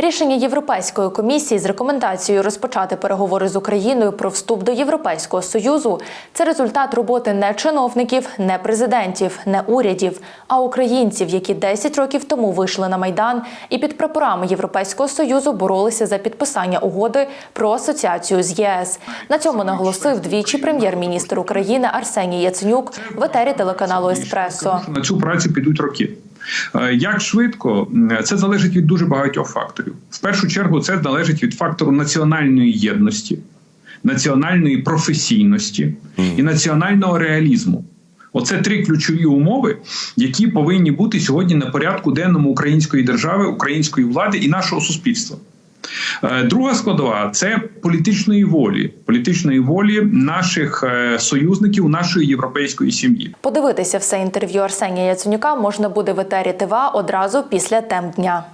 Рішення Європейської комісії з рекомендацією розпочати переговори з Україною про вступ до Європейського союзу це результат роботи не чиновників, не президентів, не урядів, а українців, які 10 років тому вийшли на майдан і під прапорами Європейського союзу боролися за підписання угоди про асоціацію з єС. На цьому наголосив двічі прем'єр-міністр України Арсеній Яценюк в етері телеканалу Еспресо. На цю працю підуть роки. Е, Як швидко це залежить від дуже багатьох факторів. В першу чергу, це залежить від фактору національної єдності, національної професійності і національного реалізму. Оце три ключові умови, які повинні бути сьогодні на порядку денному української держави, української влади і нашого суспільства. Е, Друга складова це політичної волі, політичної волі наших е, союзників, нашої європейської сім'ї. Подивитися все інтерв'ю Арсенія Яценюка можна буде в етері ТВА одразу після тем дня.